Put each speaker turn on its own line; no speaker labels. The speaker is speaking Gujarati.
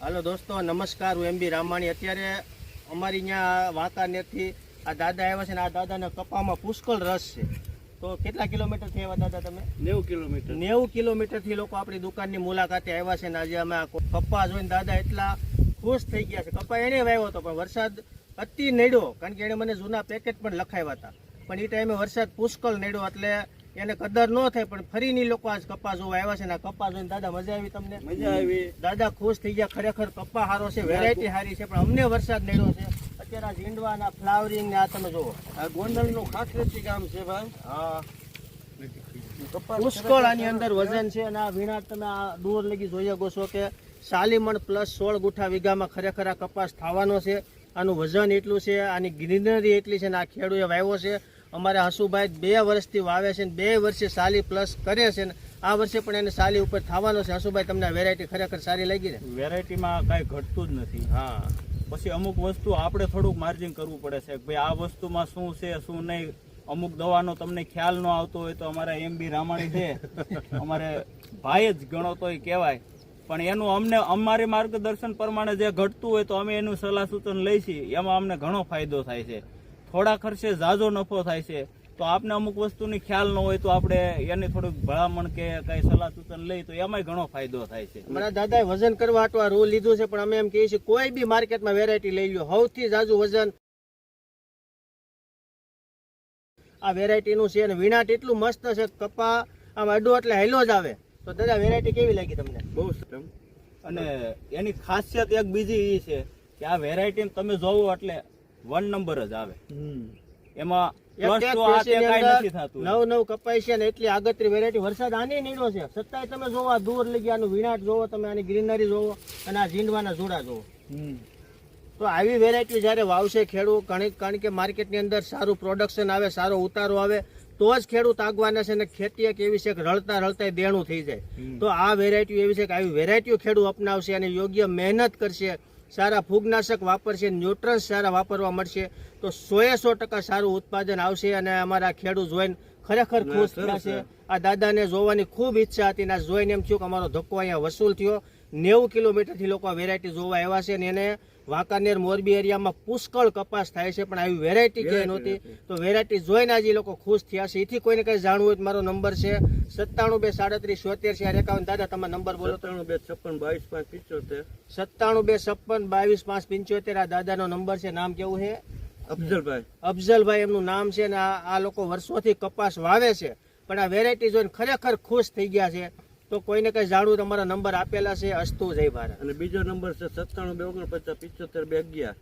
હાલો દોસ્તો નમસ્કાર હું એમ બી રામાણી. અત્યારે અમારી અહીંયા વાંકાનેરથી આ દાદા આવ્યા છે ને આ દાદાના કપામાં પુષ્કળ રસ છે. તો કેટલા કિલોમીટરથી આવ્યા દાદા તમે?
નેવું કિલોમીટર.
નેવું કિલોમીટરથી લોકો આપણી દુકાનની મુલાકાતે આવ્યા છે ને આજે અમે આ કપા જોઈને દાદા એટલા ખુશ થઈ ગયા છે. કપા એને વાવ્યો હતો પણ વરસાદ અતિ નડ્યો. કારણ કે એણે મને જૂના પેકેટ પણ લખાવ્યા હતા. પણ એ ટાઈમે વરસાદ પુષ્કળ નડ્યો એટલે એને કદર ન થાય પણ ફરીની લોકો આજ કપા જોવા આવ્યા છે ને કપા જોઈને દાદા મજા આવી તમને?
મજા આવી.
દાદા ખુશ થઈ ગયા ખરેખર કપા સારો છે વેરાયટી સારી છે પણ અમને વરસાદ નડ્યો છે. અત્યારે આ ઝીંડવાના ફ્લાવરિંગ ને આ તમે જુઓ.
આ ગોંડલનું ખાખરેતી ગામ છે ભાઈ.
હા. પુષ્કળ આની અંદર વજન છે અને આ વીણા તમે આ દૂર લગી જોઈ શકો છો કે સાલીમણ પ્લસ સોળ ગુઠા વીઘામાં ખરેખર આ કપાસ થવાનો છે. આનું વજન એટલું છે આની ગ્રીનરી એટલી છે ને આ ખેડૂએ વાવ્યો છે. અમારા હસુભાઈ બે વર્ષથી વાવે છે ને બે વર્ષે સાલી પ્લસ કરે છે ને આ વર્ષે પણ એને સાલી ઉપર થવાનો છે. હસુભાઈ તમને વેરાયટી ખરેખર સારી લાગી ને
વેરાયટીમાં કાંઈ ઘટતું જ નથી.
હા.
પછી અમુક વસ્તુ આપણે થોડુંક માર્જિન કરવું પડે છે. ભાઈ, આ વસ્તુમાં શું છે, શું નહીં? અમુક દવાનો તમને ખ્યાલ ન આવતો હોય તો અમારા એમ બી રામાણી છે. અમારે ભાઈ જ ગણો તોય કહેવાય. પણ એનું અમને, અમારે માર્ગદર્શન પ્રમાણે જે ઘટતું હોય તો અમે એનું સલાહ સૂચન લઈશી. એમાં અમને ઘણો ફાયદો થાય છે. થોડા ખર્ચે ઝાઝો નફો થાય છે. તો આપને અમુક વસ્તુની ખ્યાલ ન હોય તો આપણે એની થોડુંક ભલામણ કે કઈ સલાહ સૂચન લઈ તો એમાંય ઘણો ફાયદો થાય છે.
મારા દાદાએ વજન કરવા હાટુ આ રૂલ લીધું છે પણ અમે એમ કહીએ છીએ કોઈ બી માર્કેટમાં વેરાયટી લઈ લ્યો. સૌથી જાજુ વજન આ વેરાયટીનું છે અને વીણાટ એટલું મસ્ત છે કપા આમ અડો એટલે હેલો જ આવે. તો દાદા વેરાયટી કેવી લાગી તમને?
બહુ
અને એની ખાસિયત એક બીજી એ છે કે આ વેરાયટી તમે જોવો એટલે વન નંબર જ આવે. એમાં
નવ નવ કપાય છે ને એટલી આગતરી વેરાયટી વરસાદ આની નીડો છે. સત્તાય તમે જોવો આ દૂર લઈ ગયા આનું વીણાટ જોવો તમે આની ગ્રીનરી જોવો અને આ ઝીંડવાના જોડા જોવો. તો આવી વેરાયટી જ્યારે વાવશે ખેડૂત કારણ કારણ કે માર્કેટની અંદર સારું પ્રોડક્શન આવે સારો ઉતારો આવે તો જ ખેડૂત આગવાના છે અને ખેતી એક એવી છે કે રળતા રળતા દેણું થઈ જાય. તો આ વેરાયટી એવી છે કે આવી વેરાયટીઓ ખેડૂત અપનાવશે અને યોગ્ય મહેનત કરશે. સારા ફૂગનાશક વાપરશે ન્યુટ્રન્સ સારા વાપરવા મળશે તો સોએ સો ટકા સારું ઉત્પાદન આવશે અને અમારા ખેડૂત જોઈને ખરેખર ખુશ થશે. આ દાદાને જોવાની ખૂબ ઈચ્છા હતી અને આ જોઈને એમ થયું કે અમારો ધક્કો અહીંયા વસૂલ થયો. નેવું કિલોમીટરથી લોકો વેરાયટી જોવા આવ્યા છે અને એને વાંકાનેર મોરબી એરિયામાં પુષ્કળ કપાસ થાય છે પણ આવી વેરાયટી ક્યાંય નહોતી. તો વેરાયટી જોઈને આજે લોકો ખુશ થયા છે. એથી કોઈને કંઈ જાણવું હોય તો મારો નંબર છે સત્તાણું બે સાડત્રીસ છોતેર ચાર એકાવન. દાદા તમારો નંબર બોલો
સત્તાણું બે છપ્પન બાવીસ પાંચ પિંચોતેર.
સત્તાણું બે છપ્પન બાવીસ પાંચ પંચોતેર આ દાદાનો નંબર છે. નામ કેવું છે?
અફઝલભાઈ.
અફઝલભાઈ એમનું નામ છે ને આ આ લોકો વર્ષોથી કપાસ વાવે છે. પણ આ વેરાયટી જોઈને ખરેખર ખુશ થઈ ગયા છે. તો કોઈને કંઈ જાણવું તમારા નંબર આપેલા છે અસ્તુ જય ભારત.
અને બીજો નંબર છે સત્તાણું બે ઓગણપચાસ પિચોતેર બે અગિયાર